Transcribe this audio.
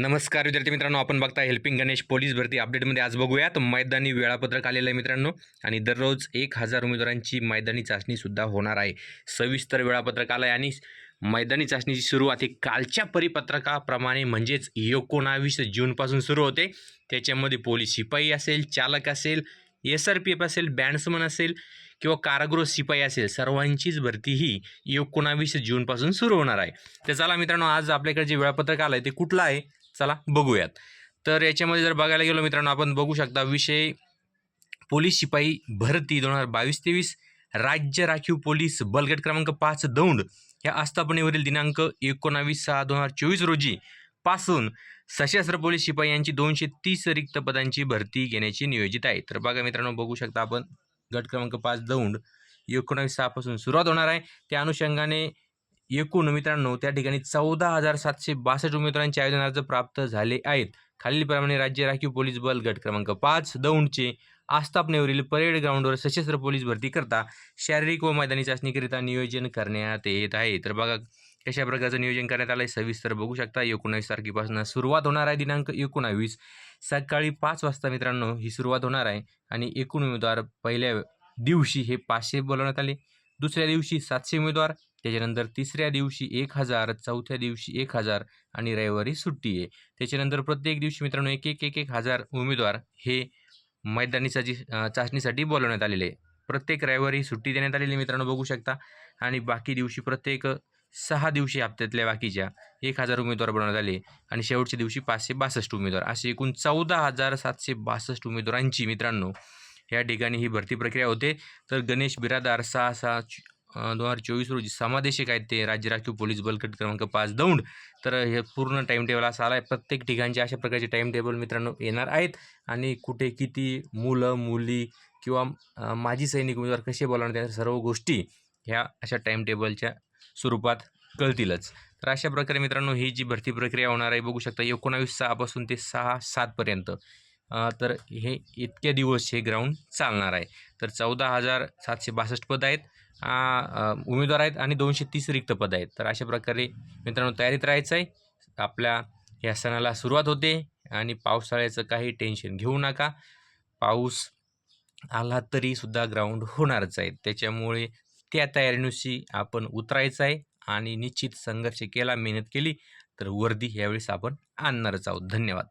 नमस्कार विद्यार्थी मित्रांनो आपण बघता हेल्पिंग गणेश पोलीस भरती अपडेटमध्ये आज बघूयात. मैदानी वेळापत्रक आलेलं आहे मित्रांनो आणि दररोज एक हजार उमेदवारांची मैदानी चाचणीसुद्धा होणार आहे. सविस्तर वेळापत्रक आलं आहे आणि मैदानी चाचणीची सुरुवात ही कालच्या परिपत्रकाप्रमाणे म्हणजेच एकोणावीस जूनपासून सुरू होते. त्याच्यामध्ये पोलीस शिपाई असेल चालक असेल एस आर पी एफ असेल बँड्समन असेल किंवा कारागृह शिपाई असेल सर्वांचीच भरती ही एकोणावीस जूनपासून सुरू होणार आहे. तर चला मित्रांनो आज आपल्याकडे जे वेळापत्रक आलं आहे ते कुठलं आहे? चला बघूयात. तर याच्यामध्ये जर बघायला गेलो मित्रांनो आपण बघू शकता विषय पोलीस शिपाई भरती दोन हजार बावीस तेवीस राज्य राखीव पोलीस बलगट क्रमांक पाच दौंड या आस्थापनेवरील दिनांक एकोणावीस सहा दोन हजार चोवीस रोजी पासून सशस्त्र पोलीस शिपाई यांची दोनशे तीस रिक्त पदांची भरती घेण्याची नियोजित आहे. तर बघा मित्रांनो बघू शकता आपण गट क्रमांक पाच दौंड एकोणावीस सहापासून सुरुवात होणार आहे. त्या अनुषंगाने एकूण मित्रांनो त्या ठिकाणी चौदा हजार सातशे बासष्ट उमेदवारांचे आयोजन अर्ज प्राप्त झाले आहेत. खालीलप्रमाणे राज्य राखीव पोलीस बल गट क्रमांक पाच दौंडचे आस्थापनेवरील परेड ग्राउंडवर सशस्त्र पोलीस भरतीकरता शारीरिक व मैदानी चाचणीकरिता नियोजन करण्यात येत आहे. तर बघा कशा प्रकारचं नियोजन करण्यात आलं आहे सविस्तर बघू शकता. एकोणावीस तारखेपासून सुरुवात होणार आहे दिनांक एकोणावीस. सकाळी पाच वाजता मित्रांनो ही सुरुवात होणार आहे आणि एकूण उमेदवार पहिल्या दिवशी हे पाचशे बोलवण्यात आले. दुसऱ्या दिवशी सातशे उमेदवार त्याच्यानंतर तिसऱ्या दिवशी एक हजार चौथ्या दिवशी एक हजार आणि रविवारी सुट्टी आहे. त्याच्यानंतर प्रत्येक दिवशी मित्रांनो एक एक एक एक हजार उमेदवार हे मैदानीसाठी चाचणीसाठी बोलवण्यात आलेले आहे. प्रत्येक रविवारी सुट्टी देण्यात आलेली आहे मित्रांनो बघू शकता. आणि बाकी दिवशी प्रत्येक सहा दिवशी हप्त्यातल्या बाकीच्या एक हजार उमेदवार बनवण्यात आले आणि शेवटच्या दिवशी पाचशे बासष्ट उमेदवार. असे एकूण चौदा हजार सातशे बासष्ट उमेदवारांची मित्रांनो या ठिकाणी ही भरती प्रक्रिया होते. तर गणेश बिरादार सहा सहा दोन हजार चोवीस रोजी समादेशक आहेत ते राज्य राखीव पोलीस बलकट क्रमांक पाच दौंड. तर हे पूर्ण टाईम टेबल असा आला आहे प्रत्येक ठिकाणचे अशा प्रकारचे टाईम टेबल मित्रांनो येणार आहेत. आणि कुठे किती मुलं मुली किंवा माजी सैनिक उमेदवार कसे बोलावणार त्या सर्व गोष्टी ह्या अशा टाईम टेबलच्या स्वरूपात कळतीलच. तर अशा प्रकारे मित्रांनो ही जी भरती प्रक्रिया होणार आहे बघू शकता एकोणावीस सहापासून ते सहा सातपर्यंत तर हे इतके दिवस हे ग्राउंड चालणार आहे. तर चौदा हजार सातशे बासष्ट पद आहेत. उमेदवार आहेत आणि दोनशे तीस रिक्त पद आहेत. तर अशा प्रकारे मित्रांनो तयारीत राहायचं आहे. आपल्या या सणाला सुरुवात होते आणि पावसाळ्याचं काही टेन्शन घेऊ नका. पाऊस आला तरीसुद्धा ग्राउंड होणारच आहे. त्याच्यामुळे त्या तयारीनुशी आपण उतरायचं आहे आणि निश्चित संघर्ष केला मेहनत केली तर वर्दी यावेळेस आपण आणणारच आहोत. धन्यवाद.